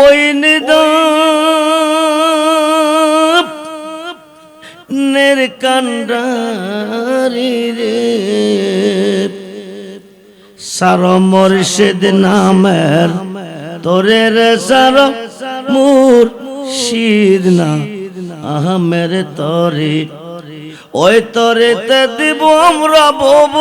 ওই নিদাপ নের কান্ডারি রে। সার মর্ষেদ নামের, তোরে রে সার মুর শিদ না আহমের তরে, ওই তরে তে দিব আমরা বব।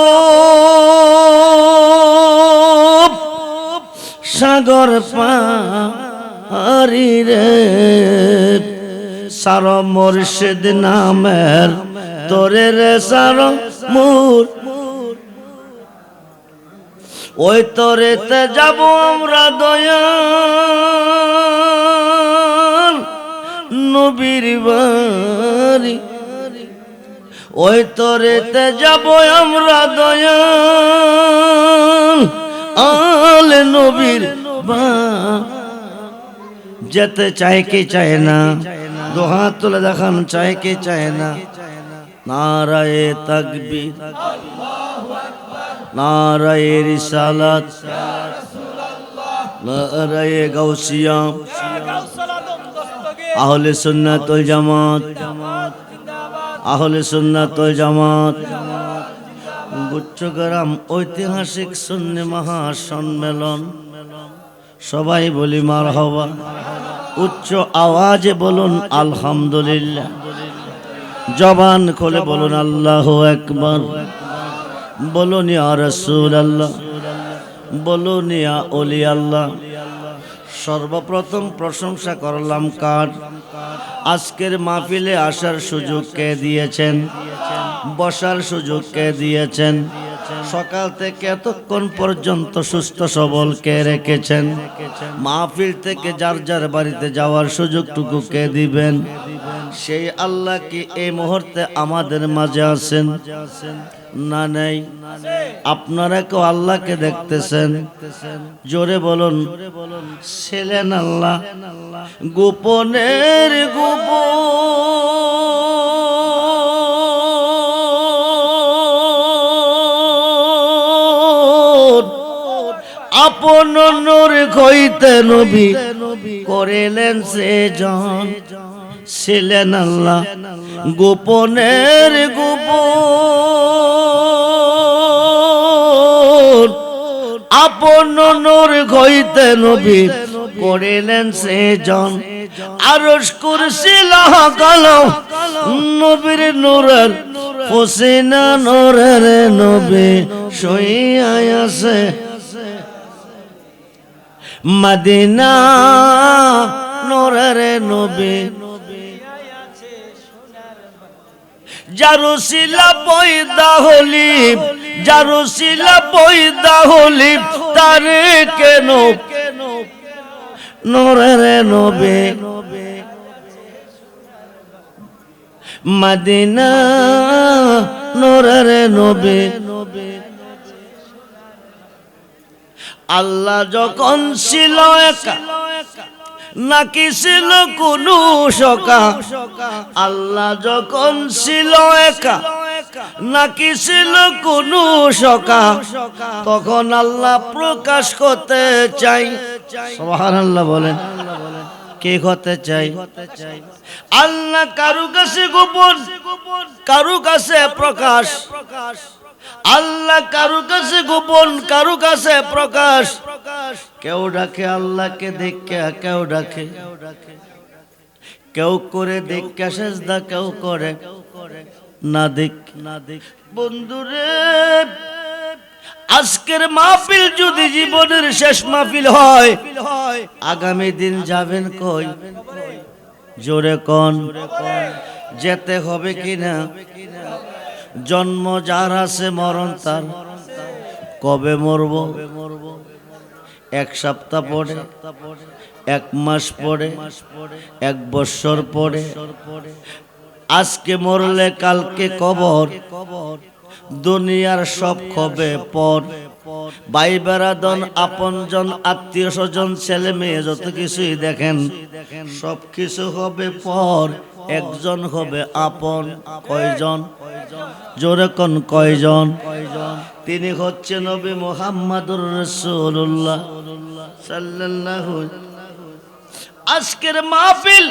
সাগর পারি রে। সার মোর্শেদ নামের তোরে রে, সার মুর। ওই তরেতে যাব আমরা দয়াল। নবীর বাড়ি। ওই তরেতে যাব আমরা দয়াল। আল নবীর যেতে চায় কি চায় না? দোহাত তুলে দেখান, চায় কি চায় না? নারায়ে তাকবীর। নারায়ে রিসালাত। নারায়ে গাউসিয়া। আহলে সুন্নাত ওয়াল জামাত। আহলে সুন্নাত ওয়াল জামাত। গুচ্ছগ্রাম ঐতিহাসিক সুন্নি মহাসম্মেলন। সবাই বলি মার হবা উচ্চ আওয়াজে বলুন আলহামদুলিল্লাহ। জবান খোলে বলুন আল্লাহ একবার বলুন ইয়া রসুল আল্লাহ বলুন ইয়া অলি আল্লাহ সর্বপ্রথম প্রশংসা করলাম কার? আজকের মাহফিলে আসার সুযোগ কে দিয়েছেন? বসার সুযোগ কে দিয়েছেন। সকাল থেকে এতক্ষণ পর্যন্ত সুস্থ সবল কে রেখেছেন। মাহফিল থেকে যার যার বাড়িতে যাওয়ার সুযোগটুকু কে দিবেন। সেই আল্লাহ কি এই মুহূর্তে আমাদের মাঝে আছেন? না নেই। আপনারা কেউ আল্লাহকে দেখতেছেন? জোরে বলুন, ছিলেন আল্লাহ। গোপনের গোপন আপন নূর কইতে নবী করিলেন সে জন ছিলেন আল্লাহ গোপনের গোপন। আপন নূর কইতে নবী করিলেন সে জন আরশ কুরসি কলম নবীর নূরের হোসেনা নূরের নবী সইয়ায় আছে। মদিনা নোরের নবী। জারুসিলা পয়দা হলি জারুসিলা পয়দা হলি তার কেন? নোরের নবী। মদিনা নোরের নবী। আল্লাহ যখন ছিল একা, নাকি ছিল কোনো সকা আল্লাহ যখন ছিল একা, নাকি ছিল কোনো সকা তখন আল্লাহ প্রকাশ করতে চাই। আল্লাহ বলেন। কে হতে চাই? আল্লাহ কারু কাছে গোপন, কারু কাছে প্রকাশ। আল্লাহ কারু কাছে গোপন, কারু কাছে প্রকাশ। কেউ ডাকে, আল্লাহকে দেখে কেউ ডাকে। কেউ করে দেখে সেজদা, কেউ করে না দেখ না দেখ বন্ধুরে, আজকের মাহফিল যদি জীবনের শেষ মাহফিল হয়, আগামী দিন যাবেন কই? জোরে কন। যেতে হবে কিনা? জন্ম যার আছে, মরণ তার। কবে মরব? এক সপ্তাহ পরে, এক মাস পরে, এক বছর পরে। আজকে মরলে কালকে কবর। কবর দুনিয়ার সব খবে পর। ভাই বেড়াদন, আপনজন আত্মীয় স্বজন ছেলে মেয়ে যত কিছুই দেখেন সব কিছু হবে পর, একজন হবে আপন, কয়জন? জোরে কোন কয়জন? তিনি হচ্ছে নবী মোহাম্মদুর রসুল্লাহ সাল্লাল্লাহু আজকের মাহফিল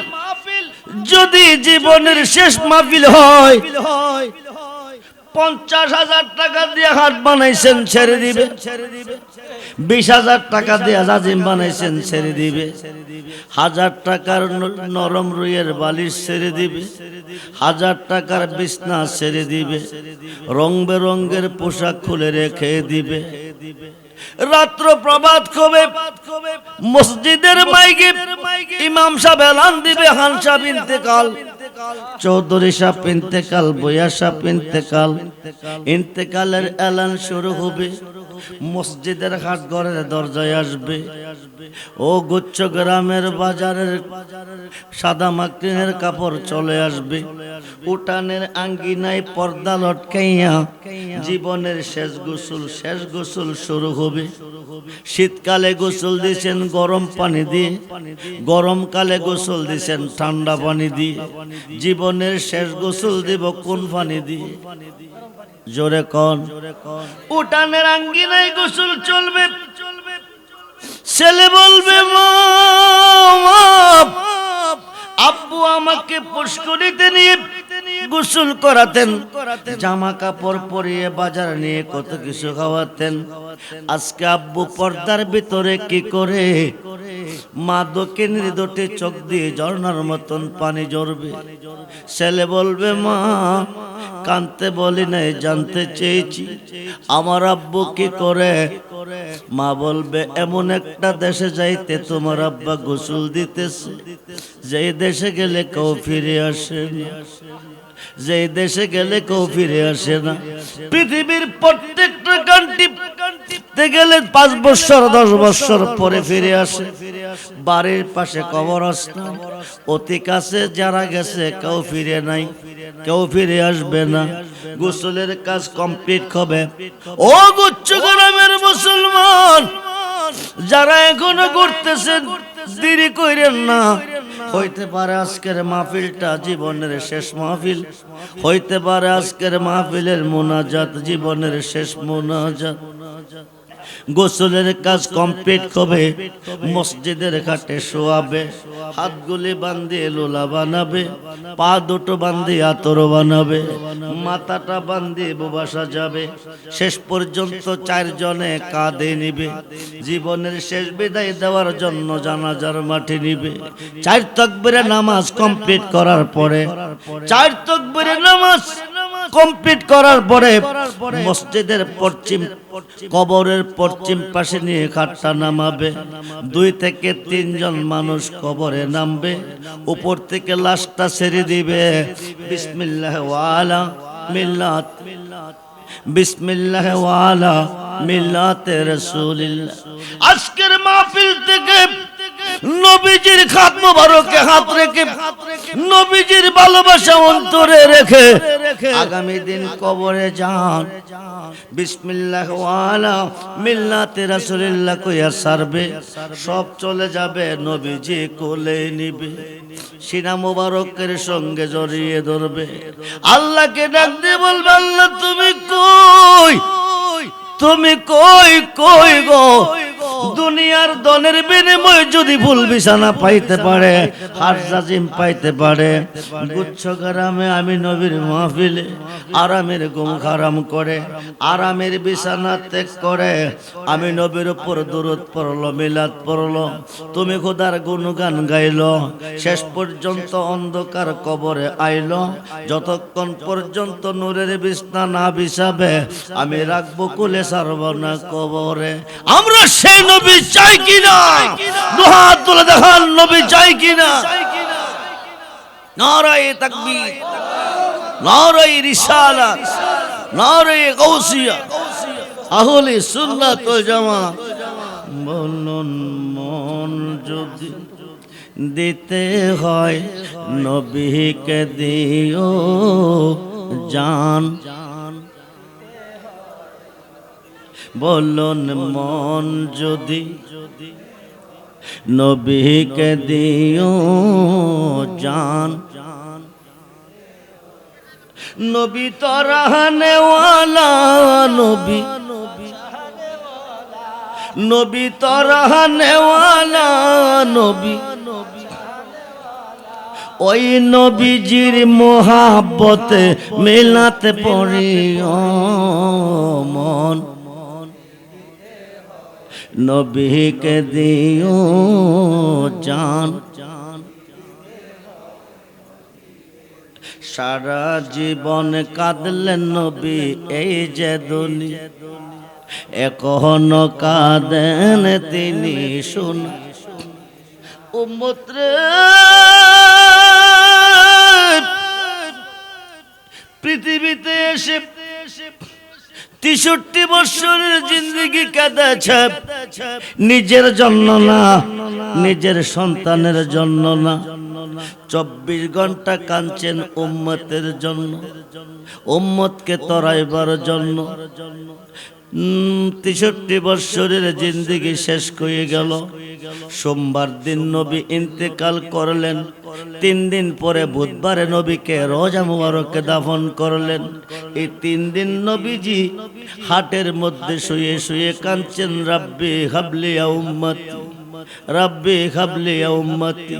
যদি জীবনের শেষ মাহফিল হয় পঞ্চাশ হাজার টাকা দিয়ে হাট বানাইছেন, ছেড়ে দিবে। বিশ হাজার টাকা দিয়ে জাজিম বানাইছেন, ছেড়ে দিবে। হাজার টাকার নরম রুইয়ের বালিশ ছেড়ে দিবে। হাজার টাকার বিছনা ছেড়ে দিবে। রং বেরঙ্গের পোশাক খুলে রেখে দিবে। রাত্র প্রভাত কবে মসজিদের মাইকে ইমাম সাহেব এলান দিবে হানসা ইন্তেকাল। চৌধুরী সাহেব ইন্তেকাল বইয়া সাহেব ইন্তেকাল। ইন্তেকালের এলান শুরু হবে। মসজিদের হাট ঘরের দরজায় আসবে। ও গুচ্ছ গ্রামের বাজারের সাদা মাকড়িনের কাপড় চলে আসবে। উঠানের আঙ্গিনায় পর্দা লটকাইয়া জীবনের শেষ গোসল শেষ গোসল শুরু হবে। শীতকালে গোসল দিয়েছেন গরম পানি দিয়ে, গরমকালে গোসল দিয়েছেন ঠান্ডা পানি দিয়ে। জীবনের শেষ গোসল দিব কোন পানি দিয়ে? জোরে কন। উঠানের আঙ্গিনায় গোসল চলবে। ছেলে বলবে মা আব্বু আমাকে পুষ্করিতে নিয়ে গোসল করাতেন জামা কাপড় পরিয়ে বাজার নিয়ে কত কিছু খাওয়াতেন। আজকে আব্বু পর্দার ভিতরে কি করে? মা দোকে নির্দোটে চোখ দিয়ে ঝর্ণার মতন পানি ঝরবে। ছেলে বলবে মা কানতে বলি নাই জানতে চেয়েছি। আমার আব্বু কি করে? মা বলবে এমন একটা দেশে যাইতে তোমার আব্বা গোসল দিতেছে। যেই দেশে গেলে কেউ ফিরে আসে না। যেই দেশে গেলে কেউ ফিরে আসে না। পৃথিবীর প্রত্যেকটা কান্ট্রি গেলে পাঁচ বছর, দশ বছর পরে ফিরে আসে। বাড়ির পাশে কবরস্থান অতি কাছে যারা গেছে কেউ ফিরে নাই, কেউ ফিরে আসবে না। গোসলের কাজ কমপ্লিট হবে। ও গুচ্ছ গ্রামের মুসলমান যারা এখনও করতেছেন দেরি কইরেন না। হইতে পারে আজকের মাহফিলটা জীবনের শেষ মাহফিল। হইতে পারে আজকের মাহফিলের মোনাজাত জীবনের শেষ মোনাজাত। গোসলের কাজ কমপ্লিট হবে মসজিদের ঘাটে শোয়াবে, হাতগুলি বান্ধিয়ে লোলা বানাবে, পা দুটো বান্ধিয়ে আতর বানাবে, মাথাটা বান্ধিয়ে বাসা যাবে শেষ পর্যন্ত চারজনে কাঁধে নিবে, জীবনের শেষ বিদায় দেওয়ার জন্য জানাজার মাঠে নিবে। চার তকবিরে নামাজ কমপ্লিট করার পরে, চার তকবিরে নামাজ কমপ্লিট করার পরে মসজিদের পশ্চিম কবরের পশ্চিম পাশে নিয়ে খাটটা নামাবে। দুই থেকে তিনজন মানুষ কবরে নামবে। উপর থেকে লাশটা ছেড়ে দিবে। বিসমিল্লাহ ওয়ালা মিল্লাত। বিসমিল্লাহ ওয়ালা মিল্লাতে রাসূলিল্লাহ। আজকের মাহফিল থেকে নবীজির খাত মোবারকে হাত রেখে নবীজির ভালোবাসা অন্তরে রেখে আগামী দিন কবরে যান। বিসমিল্লাহ ওয়ালা মিল্লাতে রাসূলুল্লাহ কইয়া সারবে। সব চলে যাবে, নবীজি কোলে নিবে। সিনা মোবারকের সঙ্গে জড়িয়ে ধরবে। আল্লাহকে ডাক দিয়ে বলবে, আল্লাহ, তুমি কই? তুমি কই কই গো? দুনিয়ার দনের বিনিময়ে যদি ভুল বিছানা পাইতে পারে হার জাজিম পাইতে পারে, গুচ্ছ গ্রামে আমি নবীর মাহফিলে আরামের ঘুম খারাম করে, আরামের বিছানা ত্যাগ করে, আমি নবীর উপর দূরত পড়ল, মিলাদ পড়ল। তুমি খোদার গুণগান গাইল, শেষ পর্যন্ত অন্ধকার কবরে আইল। যতক্ষণ পর্যন্ত নূরের বিছনা না বিছাবে, আমি রাখব কুলে সারব কবরে। আমরা সেই নবী চাই কিনা? দুহাত তুলে দেখান, নবী চাই কিনা? নারায়ে তাকবীর, নারায়ে রিসালাত নারায়ে গাউসিয়া, আহলে সুন্নাত জামাত বলুন, মন যদি দিতে হয়, নবীকে দিও জান। বলুন মন যদি নবীকে দিও জান। নবী তরাহনেওয়ালা নবী। নবী তরাহনেওয়ালা নবী। ওই নবীজির মোহাব্বতে মেলাতে পড়ি মন। নবীকে দিও জান সারা জীবন কাঁদলেন নবী এই যে দুনিয়া এখনও কাঁদেন তিনি শুন। উম্মত্রে পৃথিবীতে এসে তেষট্টি বৎসরের জিন্দগি ছাপ। নিজের জন্য না, নিজের সন্তানের জন্য না। চব্বিশ ঘণ্টা কাঁদছেন উম্মতের জন্য, উম্মতকে তরাইবার জন্য। তেষট্টি বৎসরের জিন্দগি শেষ হয়ে গেল। সোমবার দিন নবী ইন্তেকাল করলেন। তিন দিন পরে বুধবারে নবীকে রোজা মুবারককে দাফন করলেন। এই তিন দিন নবীজি হাটের মধ্যে শুয়ে শুয়ে কাঁদছেন, রাব্বি হাবলিয়া উম্মতি। রাব্বি হাবলিয়া উম্মতি।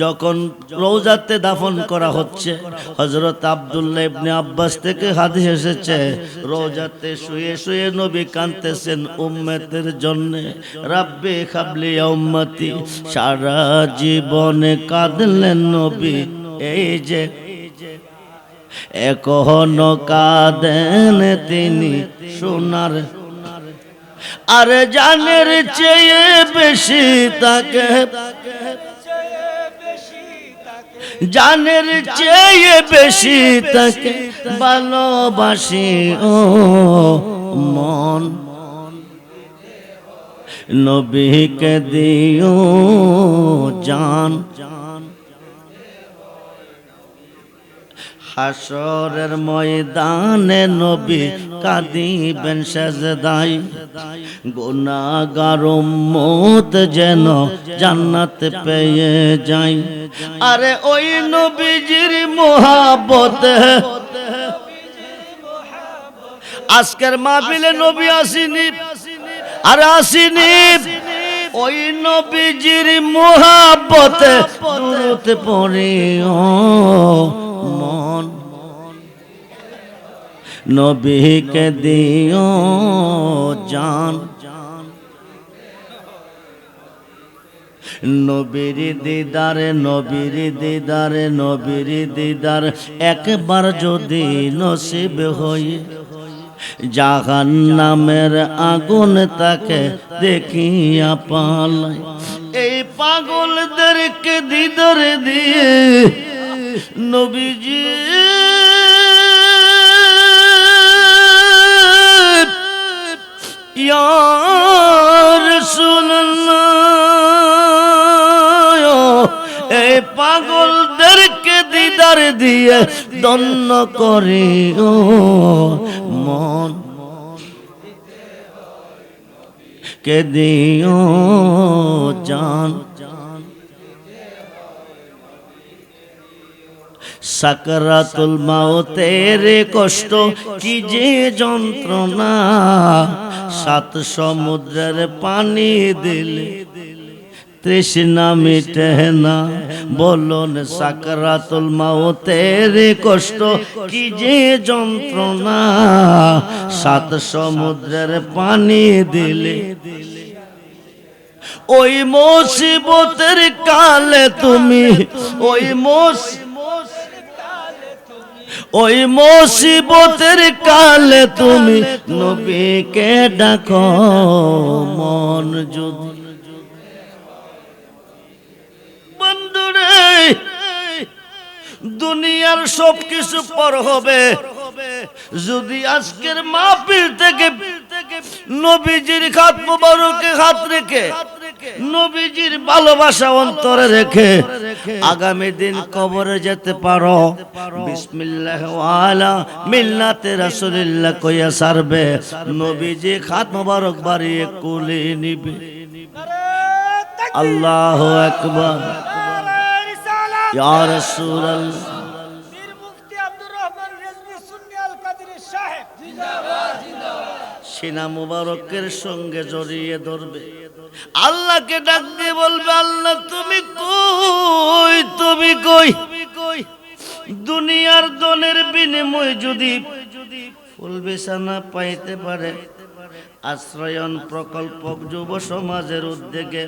যখন রোজাতে দাফন করা হচ্ছে হজরত আব্দুল্লাহ ইবনে আব্বাস থেকে হাদিস এসেছে রোজাতে শুয়ে শুয়ে নবী কাঁদতেছেন উম্মতের জন্য। রাব্বি খাবলিয়া উম্মতি, সারা জীবনে কাঁদলেন নবী। এই যে, এখনও কাঁদেন তিনি, সোনার আরে জানের চেয়ে বেশি তাকে। জানের চেয়ে বেশি তাকে ভালোবাসি ও মন। নবীকে দিও জান। হাসরের ময়দানে নবী কাঁদিবেন সেজদাই গুনাগার মত যেন জান্নাত পেয়ে যাই আরে ওই নবীজির মোহাবত আজকের মাহফিলে নবী আসিনি, আর আসিনি। ওই নবীজির মোহাবতে দূরত নবীকে দিও জান। নবীর দিদারে নবীর দিদারে, নবীর দিদার, একবার যদি নসিব হয়ে জাহান নামের আগুন তাকে দেখিয়া পালাই এই পাগলদেরকে দিদারে দিয়ে নবীজি ইয়ার এই পাগলদেরকে দিদার দিয়ে দন্ন করে ও মন কে দিও জান। সাকরাতুল মাউতের কষ্ট কি যে যন্ত্রণা? সাত সমুদ্রের পানি দিলে তৃষ্ণা মিটে না। বলুন, সাকরাতুল মাউতের কষ্ট কি যে যন্ত্রণা? সাত সমুদ্রের পানি দিলে ওই মুসিবতের কালে তুমি ওই মোস ওই মুসিবতের কালে তুমি নবীকে ডাকো, মন যদি বন্ধুরে, দুনিয়ার সব কিছু পর হবে। যদি আজকের মাহফিল থেকে নবীজির খাত মুবারকে হাত রেখে নবীজির ভালোবাসা অন্তরে রেখে আগামী দিন কবরে যেতে পারো। বিসমিল্লাহ ওয়ালা মিল্লাতে রাসূলুল্লাহ কইয়া সারবে। নবীজি খাত মুবারক বাড়িয়ে কোলে নিবে। আল্লাহ আকবার। ইয়া রাসূলুল্লাহ। পীর মুফতি আব্দুর রহমান রেজভি সুন্নি আল কাদের সাহেব সিনা মুবারকের সঙ্গে জড়িয়ে ধরবে। আল্লাহকে ডাক দিয়ে বলবে, আল্লাহ, তুমি কই? তুমি কই? দুনিয়ার দনের বিনিময় যদি ফুল বিছানা পাইতে পারে, আশ্রয়ন প্রকল্প যুব সমাজের উদ্যোগে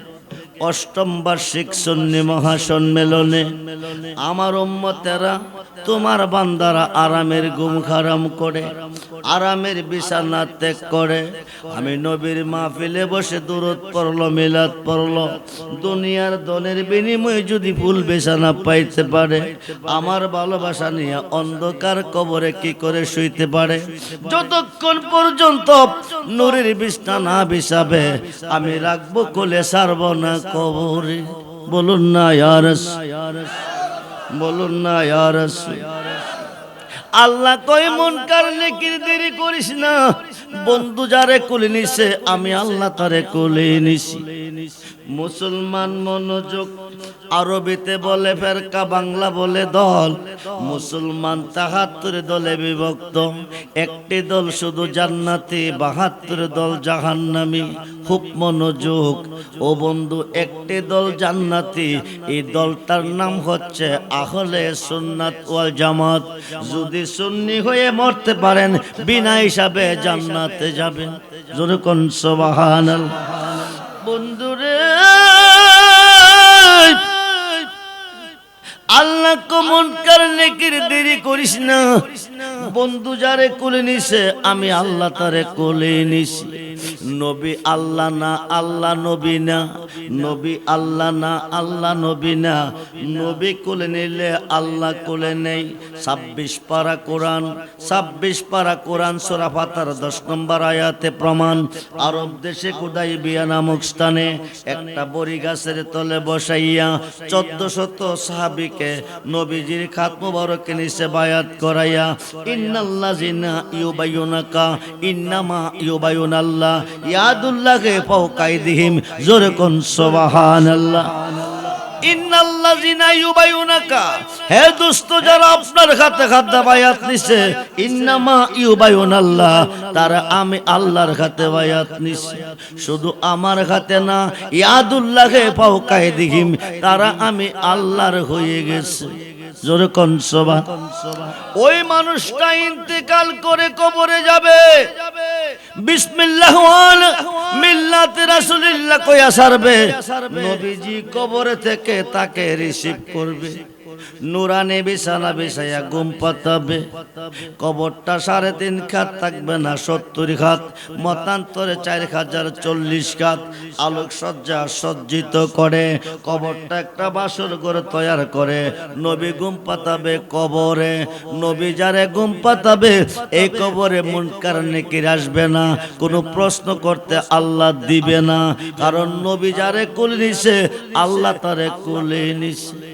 অষ্টম বার্ষিক সন্নি মহাসম্মেলনে আমার উম্মতেরা তোমার বান্দারা আরামের গুম খারাম করে, আরামের বিছানা ত্যাগ করে। আমি নবীর মাহফিলে বসে দূরত পড়ল, মিলাদ পড়ল। দুনিয়ার দনের বিনিময়ে যদি ফুল বিছানা পাইতে পারে, আমার ভালোবাসা নিয়ে অন্ধকার কবরে কি করে শুইতে পারে? যতক্ষণ পর্যন্ত নুরের বিছনা না বিছাবে, আমি রাখব কোলে, সারব না কবরে। বলুন না ইয়ারস বলুন না ইয়ার আল্লাহ কই মন কারণে নেকির দেরি করিস না। বন্ধু যারে কুলে নিছে, আমি আল্লাহ তারে কুলে নিছি। মুসলমান মনোযোগ আরবিতে বলে ফেরকা, বাংলা বলে দল। মুসলমান তাহাত্তর দলে বিভক্ত। একটি দল শুধু জান্নাতি, বাহাত্তর দল জাহান্নামি। খুব মনোযোগ। ও বন্ধু, একটি দল জান্নাতি। এই দলটার নাম হচ্ছে আহলে সুন্নাত ওয়াল জামাত। যদি সুন্নি হয়ে মরতে পারেন, বিনা হিসাবে জান্নাতে যাবেন। জোরে কোন বন্ধুরে। আল্লাহ কমন কার নেকির দেরি করিস না। বন্ধু যারে কোলে নিছে, আমি আল্লাহ তারে কোলে নিছি। নবী আল্লাহ না, আল্লাহ নবী না। নবী আল্লাহ না, আল্লাহ নবী না। নবী কোলে নিলে আল্লাহ কোলে নেই। ছাব্বিশ পারা কোরআন, ছাব্বিশ পারা কোরআন সোরা পাতার দশ নম্বর আয়াতে প্রমাণ। আরব দেশে কুদাই বিয়া নামক স্থানে একটা বড়ি গাছের তলে বসাইয়া চোদ্দ শত সাহাবিকে নবীজির খাত মুবারকে নিচে বায়াত করাইয়া, ইন্নাল্লাযিনা ইউবাইয়ুনাকা ইন্নামা ইউবাইয়ুনাল্লাহ ইয়াদুল্লাহে ফাওকাইদিহিম জোরে কোন সুবহানাল্লাহ। হে নিছে ইউবাইয়ুনাল্লাহ তারা আমি শুধু আমার হাতে না ইয়াদুল্লাহে ফাওকাইদিহিম তারা আমি আল্লাহর হয়ে গেছে। জোরে কনসবা ওই মানুষটা ইন্তেকাল করে কবরে যাবে। বিসমিল্লাহ মিল্লাতে রাসূলুল্লাহ কইয়া সারবে। নবীজি কবরে থেকে তাকে রিসিভ করবে। নুরানি বিছানা বিছাইয়া ঘুম পাতাবে। কবরটা সাড়ে তিন খাত থাকবে না, সত্তর খাত। মতান্তরে চার হাজার চল্লিশ খাত। আলোক সজ্জা সজ্জিত করে। কবরটা একটা বাসর করে তৈয়ার করে। নবী ঘুম পাতাবে কবরে। নবী যারে ঘুম পাতাবে, এই কবরে মন কারণে কি আসবে না। কোনো প্রশ্ন করতে আল্লাহ দিবে না। কারণ নবী যারে কুলে নিছে, আল্লাহ তারে কুলে নিছে।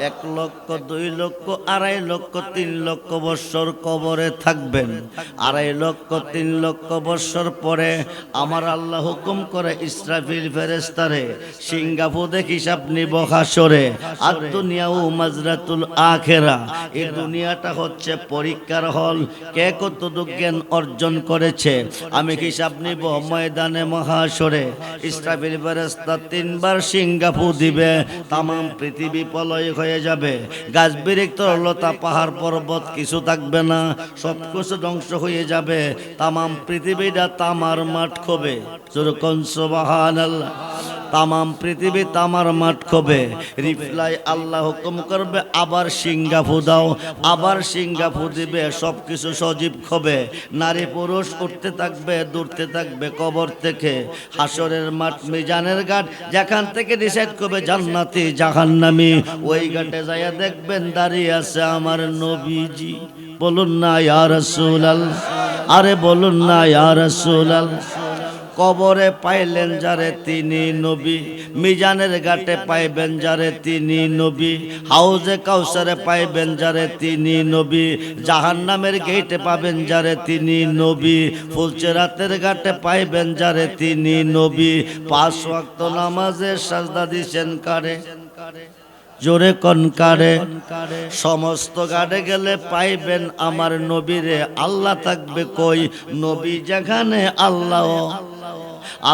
এক লক্ষ, দুই লক্ষ, আড়াই লক্ষ, তিন লক্ষ বৎসর কবরে থাকবেন। আড়াই লক্ষ, তিন লক্ষ বৎসর পরে আমার আল্লাহ হুকুম করে, ইসরাফিল ফেরেস্তারে সিঙ্গাপুর দেখি আপনি বহাসরে আর দুনিয়া ও মাজরাতুল আখেরা। এই দুনিয়াটা হচ্ছে পরীক্ষার হল। কে কতটুক জ্ঞান অর্জন করেছে? আমি হিসাব নিব ময়দানে মহাসরে ইসরাফিল ফেরেস্তা তিনবার সিঙ্গাপুর দিবে। তাম পৃথিবী পলয় হয়ে যাবে। গাছ বিরিক্ত লতা পাহাড় পর্বত কিছু থাকবে না। সব কিছু ধ্বংস হয়ে যাবে। তামাম পৃথিবীটা তামার মাঠ খবে যেরকম সোবাহান আল্লাহ তামাম পৃথিবী তামার মাঠ খবে রিপ্লাই আল্লাহ হুকুম করবে, আবার সিঙ্গাফু দাও, আবার সিঙ্গাফু দিবে সব কিছু সজীব খবে নারী পুরুষ উঠতে থাকবে দূরতে থাকবে, কবর থেকে। হাসরের মাঠ, মিজানের ঘাট, যেখান থেকে ডিসাইড করবে, জান্নাতি, জাহান্নামি। ওই ঘাটে যাইয়া দেখবেন দাঁড়িয়ে আছে আমার নবীজি। বলুন না, ইয়া রাসূলুল্লাহ। আরে বলুন না, ইয়া রাসূলুল্লাহ। কবরে পাইলেন যারে তিনি নবী, মিজানের ঘাটে পাইবেন যারে তিনি নবী, হাউজে কাউসারে পাইবেন যারে তিনি নবী, জাহান্নামের গেটে পাবেন যারে তিনি নবী, ফুলচেরাতের ঘাটে পাইবেন যারে তিনি নবী, পাঁচ ওয়াক্ত নামাজের সাজদা দিছেন কারে? জোরে কনকারে সমস্ত গাড়ে গেলে পাইবেন আমার নবীরে, আল্লাহ থাকবে কই? নবী যেখানে আল্লাহ।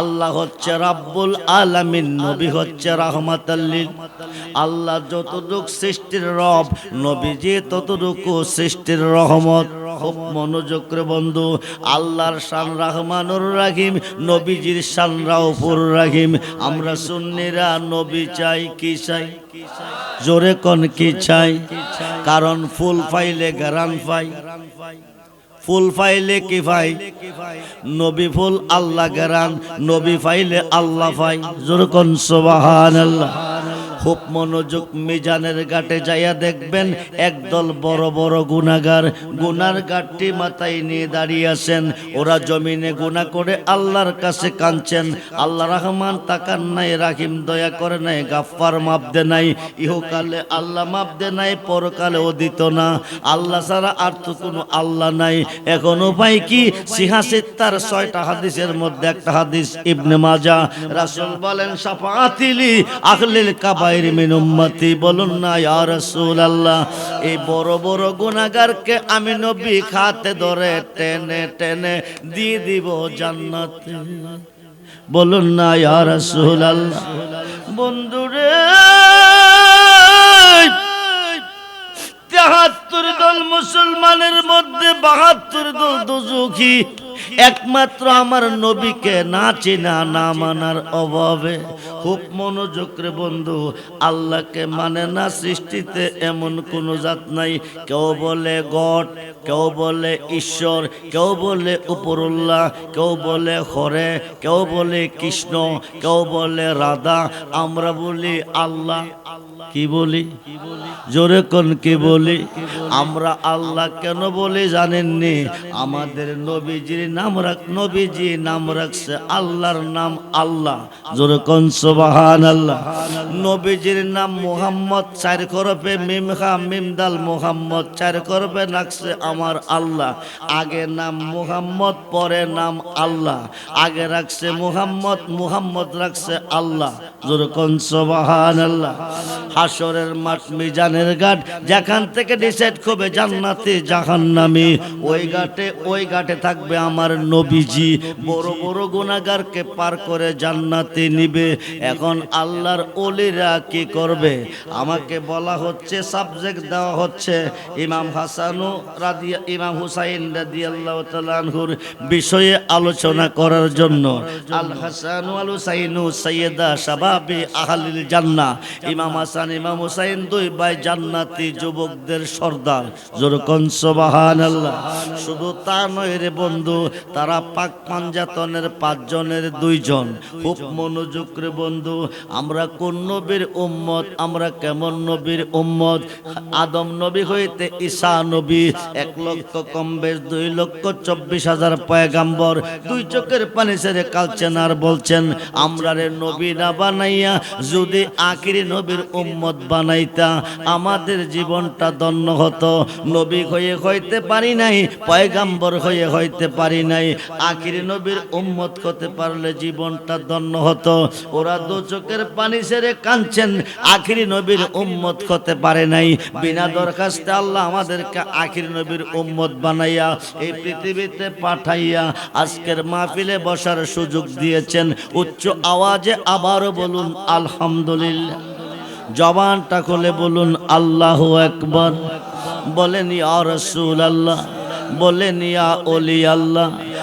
আল্লাহ হচ্ছে রাব্বুল আলামিন, নবী হচ্ছে রাহমাতাল্লিল আল্লাহ যতটুক সৃষ্টির রব, নবীজি ততটুকু সৃষ্টির রহমত। খুব মনোযোগ বন্ধু, আল্লাহর শান রহমানুর রাহিম, নবীজির শান রাউফুর রাহিম। আমরা সুন্নিরা নবী চাই কি চাই? জোরে কোন কি চাই? কারণ ফুল ফাইলে গারান পাই। ফুল ফাইলে কি ফাই নবী ফুল আল্লাহ গেরান নবী ফাইলে আল্লাহ ফাই জোর কন সুবহান আল্লাহ খুব মনোযোগ মিজানের ঘাটে যাইয়া দেখবেন একদল বড় বড় গুনাগার গুনার ঘাটটি মাথায় নিয়ে দাঁড়িয়ে আছেন। ওরা জমিনে গুনাহ করে আল্লাহর কাছে কাঁদছেন। আল্লাহ রহমান তাকান নাই রাহিম দয়া করে নাই, গাফফার মাপ দে নাই। ইহকালে আল্লাহ মাপ দে নাই পরকালে দিত না। আল্লাহ ছাড়া আর তো কোনো আল্লাহ নাই। এখন উপায় কি? সিহাসিত্তার ছয়টা হাদিসের মধ্যে একটা হাদিস ইবনে মাজা রাসূল বলেন, সাফাতিলি আহলিল কাবাইর মিন উম্মতি, বলুন না, ইয়া রাসূলুল্লাহ, এই বড় বড় গুনাহগারকে আমি নবী খাতে ধরে টেনে টেনে দিয়ে দিব জান্নাতে। বলুন না, ইয়া রাসূলুল্লাহ, বন্ধুরে তেহাত্তর দল মুসলমানের মধ্যে বাহাত্তর দল দুজুখী একমাত্র আমার নবীকে না চেনা, না মানার অভাবে খুব মনোযোগ রে বন্ধু, আল্লাহকে মানে না সৃষ্টিতে এমন কোনো জাত নাই। কেউ বলে গড, কেউ বলে ঈশ্বর, কেউ বলে উপরুল্লাহ, কেউ বলে হরে, কেউ বলে কৃষ্ণ, কেউ বলে রাধা। আমরা বলি আল্লাহ। কি বলি? জোরে কোন কি বলি? আমরা আল্লাহ কেন বলি জানেননি? আমাদের নবীজির নাম রাখ নবীজি নাম রাখছে আল্লাহর নাম আল্লাহ। জোরে কোন সুবহান আল্লাহ নবীজির নাম মোহাম্মদ, চার করবে মিমখা মিমদাল মোহাম্মদ, চার করবে রাখছে আমার আল্লাহ। আগে নাম মোহাম্মদ, পরে নাম আল্লাহ। আগে রাখছে মোহাম্মদ মোহাম্মদ রাখছে আল্লাহ। জোরে কোন সুবহান আল্লাহ হাসরের মাঠ, মিজানের ঘাট, যেখান থেকে ডিসাইড করবে জান্নাতে জাহান্নামী। ওই ঘাটে ওই ঘাটে থাকবে আমার নবীজি। বড় বড় গুনাহগারকে পার করে জান্নাতে নিবে। এখন আল্লাহর অলিরা কি করবে? আমাকে বলা হচ্ছে সাবজেক্ট দেওয়া হচ্ছে। ইমাম হাসানু রাদিয়া ইমাম হুসাইন রাদিয়াল্লাহু তাআলা আনহুর বিষয়ে আলোচনা করার জন্য। আল হাসানু আল হুসাইনু সাইয়্যিদা শাবাবি আহলিল জান্নাহ। ইমাম হাসান ইমাম হুসাইন দুই ভাই জান্নাতি যুবকদের সর্দার। যেরকম সুবহানাল্লাহ। শুধু তা নয় রে বন্ধু, তারা পাক পাঞ্জাতনের পাঁচজনের দুইজন। খুব মনোযোগ রে বন্ধু, আমরা কোন নবীর উম্মত, আমরা কেমন নবীর উম্মত? আদম নবী হইতে ঈসা নবী, এক লক্ষ কম বেশ দুই লক্ষ চব্বিশ হাজার পয়গাম্বর। দুই চোখের পানি ছেড়ে কালছেন আর বলছেন আমরা রে নবী না বানাইয়া যদি আখিরি নবীর উম্মত বানাইতা, আমাদের জীবনটা দন্য হতো। নবী হয়ে হইতে পারি নাই, পয়গাম্বর হয়ে হইতে পারি নাই। আখিরি নবীর উম্মত হতে পারলে জীবনটা দন্য হতো। ওরা দু চোখের পানি ছেড়ে কাঁদছেন, আখিরি নবীর উম্মত হতে পারে নাই। বিনা দরখাস্তে আল্লাহ আমাদেরকে আখিরি নবীর উম্মত বানাইয়া এই পৃথিবীতে পাঠাইয়া আজকের মাহফিলে বসার সুযোগ দিয়েছেন। উচ্চ আওয়াজে আবারও বলুন, আলহামদুলিল্লাহ। জবানটা খুলে বলুন আল্লাহ একবার বলেন ইয়া রসুল আল্লাহ বলেন ইয়া অলি আল্লাহ